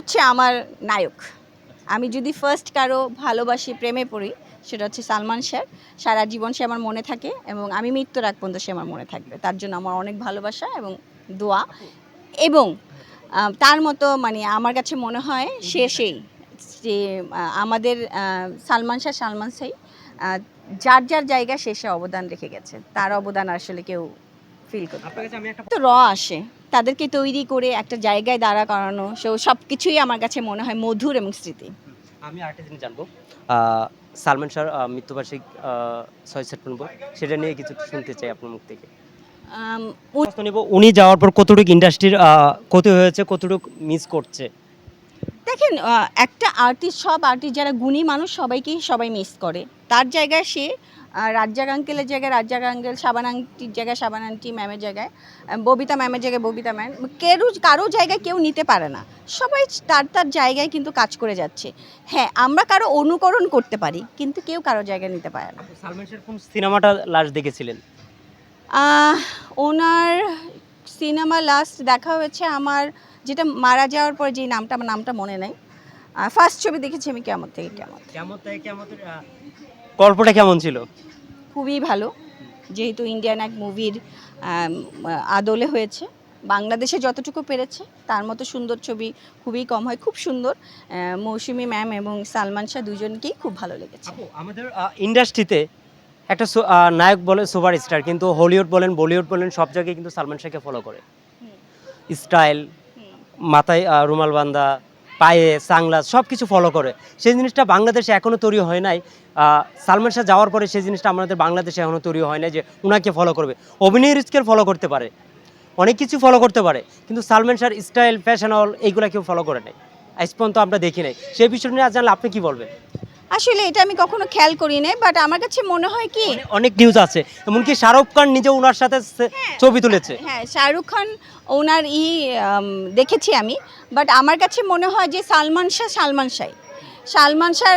হচ্ছে আমার নায়ক। আমি যদি ফার্স্ট কারও ভালোবাসি প্রেমে পড়ি সেটা হচ্ছে সালমান শাহ সারা জীবন সে আমার মনে থাকে এবং আমি মৃত্যুর আগ পর্যন্ত সে আমার মনে থাকবে। তার জন্য আমার অনেক ভালোবাসা এবং দোয়া এবং তার মতো মানে আমার কাছে মনে হয় সে সেই যে আমাদের সালমান শাহ সালমান আহ, যার যার জায়গায় শেষে অবদান রেখে গেছে। তার অবদান আসলে কেউ ফিল করতে আপনার কাছে আমি একটা তো র আসে তাদেরকে তৈরি করে একটা জায়গায় দাঁড়া করানো সো সব কিছুই আমার কাছে মনে হয় মধুর এবং স্মৃতি। আমি আরেকটা জিনিস জানব। সালমান শাহর মৃত্যুবার্ষিক ছয় সেপ্টেম্বর সেটা নিয়ে কিছু শুনতে চাই আপনার মুখ থেকে। উনি যাওয়ার পর কতটুকু ইন্ডাস্ট্রির ক্ষতি হয়েছে কতটুকু মিস করছে? দেখেন একটা আর্টিস্ট সব আর্টিস্ট যারা গুণী মানুষ সবাইকেই সবাই মিস করে। তার জায়গায় সে রাজ্জাক আঙ্কেলের জায়গায় রাজ্জাক আঙ্কেল সাবান আংটির জায়গায় সাবান আন্টি ম্যামের জায়গায় ববিতা ম্যামের জায়গায় ববিতা ম্যাম কেউ কারও জায়গায় কেউ নিতে পারে না। সবাই তার তার জায়গায় কিন্তু কাজ করে যাচ্ছে। হ্যাঁ আমরা কারও অনুকরণ করতে পারি কিন্তু কেউ কারও জায়গায় নিতে পারে না। সালমান কোন সিনেমাটা লাস্ট দেখেছিলেন? ওনার সিনেমা লাস্ট দেখা হয়েছে আমার যেটা মারা যাওয়ার পর যে নামটা আমার নামটা মনে নেই। ফার্স্ট ছবি দেখেছি আমি কেমন থেকে কেমন কেমন থেকে কেমন গল্পটা কেমন ছিল? খুবই ভালো। যেহেতু ইন্ডিয়ান এক মুভির আদলে হয়েছে। বাংলাদেশে যতটুকু পেরেছে তার মতো সুন্দর ছবি খুবই কম হয়। খুব সুন্দর। মৌসুমি ম্যাম এবং সালমান শাহ দুজনকেই খুব ভালো লেগেছে। আমাদের ইন্ডাস্ট্রিতে একটা নায়ক বলে সুপার স্টার কিন্তু হলিউড বলেন বলিউড বলেন সব জায়গায় কিন্তু সালমান শাহকে ফলো করে। স্টাইল মাথায় রুমাল বান্ধা পায়ে সাংলাস সব কিছু ফলো করে। সেই জিনিসটা বাংলাদেশে এখনও তৈরি হয় নাই। সালমান শাহ যাওয়ার পরে সেই জিনিসটা আমাদের বাংলাদেশে এখনও তৈরি হয় নাই যে ওনাকে ফলো করবে। অভিনয় রিস্কের ফলো করতে পারে। অনেক কিছু ফলো করতে পারে। কিন্তু সালমান শাহর স্টাইল ফ্যাশন অল এইগুলো কেউ ফলো করে নাই। আজ পর্যন্ত আমরা দেখি নাই। সেই বিষয় নিয়ে আজ জানলে আপনি কী বলবেন? আসলে এটা আমি কখনো খেয়াল করি নাই বাট আমার কাছে মনে হয় কি অনেক- অনেক নিউজ আছে। এমনকি শাহরুখ খান নিজে ওনার সাথে ছবি তুলেছে। হ্যাঁ শাহরুখ খান ওনার ই দেখেছি আমি বাট আমার কাছে মনে হয় যে সালমান শাহ সালমান শাহ। সালমান শাহ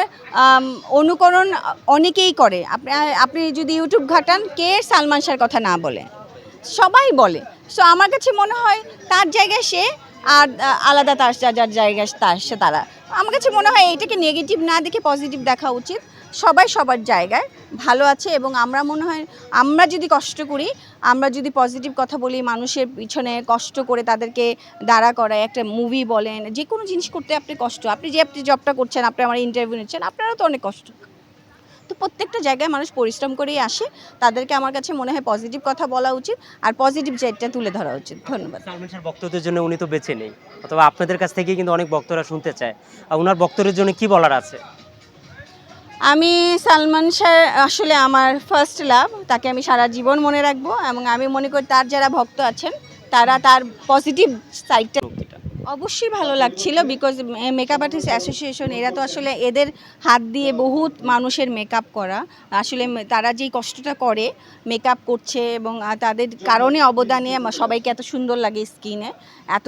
অনুকরণ অনেকেই করে। আপনি আপনি যদি ইউটিউব ঘাটান কে সালমান শাহর কথা না বলে? সবাই বলে। সো আমার কাছে মনে হয় তার জায়গায় সে আর আলাদা তার যার জায়গায় তার সে তারা। আমার কাছে মনে হয় এইটাকে নেগেটিভ না দেখে পজিটিভ দেখা উচিত। সবাই সবার জায়গায় ভালো আছে এবং আমরা মনে হয়, আমরা যদি কষ্ট করি, আমরা যদি পজিটিভ কথা বলি, মানুষের পিছনে কষ্ট করে তাদেরকে দাঁড়া করায়, একটা মুভি বলেন যে কোনো জিনিস করতে আপনি কষ্ট। আপনি যে, আপনি জবটা করছেন, আপনি আমার ইন্টারভিউ নিচ্ছেন, আপনারও তো অনেক কষ্ট। তো প্রত্যেকটা জায়গায় মানুষ পরিশ্রম করেই আসে তাদেরকে আমার কাছে মনে হয় পজিটিভ কথা বলা উচিত আর পজিটিভ যেটা তুলে ধরা উচিত। ধন্যবাদ। সালমান বক্তব্যের জন্য উনি তো বেঁচে নেই অথবা আপনাদের কাছ থেকে কিন্তু অনেক বক্তরা শুনতে চায়। আর ওনার বক্তব্যের জন্য কি বলার আছে? আমি সালমান শাহ আসলে আমার ফার্স্ট লাভ তাকে আমি সারা জীবন মনে রাখব এবং আমি মনে করি তার যারা ভক্ত আছেন তারা তার পজিটিভ সাইডটা অবশ্যই ভালো লাগছিল বিকজ মেকআপ আর্টিস্ট অ্যাসোসিয়েশন এরা তো আসলে এদের হাত দিয়ে বহুত মানুষের মেকআপ করা। আসলে তারা যেই কষ্টটা করে মেকআপ করছে এবং তাদের কারণে অবদানে সবাইকে এত সুন্দর লাগে স্কিনে এত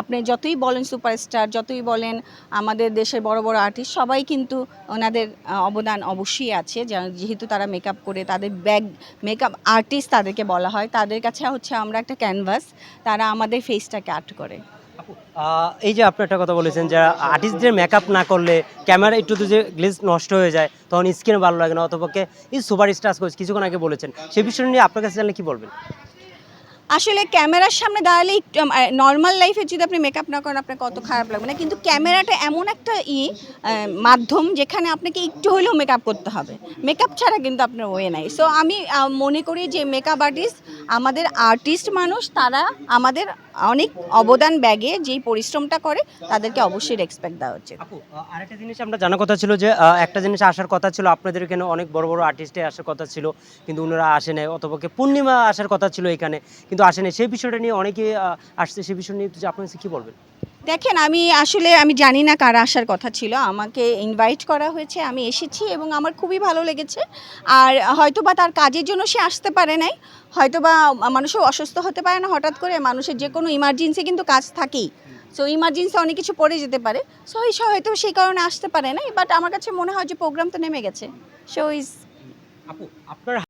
আপনি যতই বলেন সুপারস্টার যতই বলেন আমাদের দেশের বড় বড় আর্টিস্ট সবাই কিন্তু ওনাদের অবদান অবশ্যই আছে। যেহেতু তারা মেকআপ করে, তাদের ব্যাগ মেকআপ আর্টিস্ট তাদেরকে বলা হয়। তাদের কাছে হচ্ছে আমরা একটা ক্যানভাস তারা আমাদের ফেসটাকে আর্ট করে। এই যে আপনি একটা কথা বলেছেন যে আর্টিস্টদের মেকআপ না করলে ক্যামেরা একটু যে গ্লেজ নষ্ট হয়ে যায়, তখন স্কিন ভালো লাগে না অতপক্ষে এই সুপার স্টার কোচ কিছুক্ষণ আগে বলেছেন। সেই বিষয় নিয়ে আপনার কাছে জানলে কী বলবেন? আসলে ক্যামেরার সামনে দাঁড়ালে একটু নর্মাল লাইফে যদি আপনি মেকআপ না করেন, আপনার কত খারাপ লাগবে না। কিন্তু ক্যামেরাটা এমন একটা ই মাধ্যম যেখানে আপনাকে একটু হলেও মেকআপ করতে হবে। মেকআপ ছাড়া কিন্তু আপনার ওয়ে নাই। সো আমি মনে করি যে মেকআপ আর্টিস্ট আমাদের আর্টিস্ট মানুষ, তারা আমাদের অনেক অবদান ব্যাগে, যেই পরিশ্রমটা করে, তাদেরকে অবশ্যই রেসপেক্ট দেওয়া উচিত। আরেকটা জিনিস আমরা জানার কথা ছিল যে একটা জিনিস আসার কথা ছিল, আপনাদের এখানে অনেক বড় বড় আর্টিস্টে আসার কথা ছিল, কিন্তু ওনারা আসে নাই অথবা পূর্ণিমা আসার কথা ছিল এখানে। কিন্তু আসে নাই সেই বিষয়টা নিয়ে অনেকে আসছে। সেই বিষয় নিয়ে আপনার কাছে কি বলবেন? দেখেন আমি আসলে আমি জানি না কারা আসার কথা ছিল। আমাকে ইনভাইট করা হয়েছে। আমি এসেছি এবং আমার খুবই ভালো লেগেছে। আর হয়তো বা তার কাজের জন্য সে আসতে পারে নাই। হয়তো বা মানুষও অসুস্থ হতে পারে না। হঠাৎ করে মানুষের যে কোনো ইমার্জেন্সি কিন্তু কাজ থাকেই। সো ইমার্জেন্সি অনেক কিছু পড়ে যেতে পারে। সো এই হয়তো সেই কারণে আসতে পারে না বাট আমার কাছে মনে হয় যে প্রোগ্রাম তো নেমে গেছে। সো ইজ আপু আপনার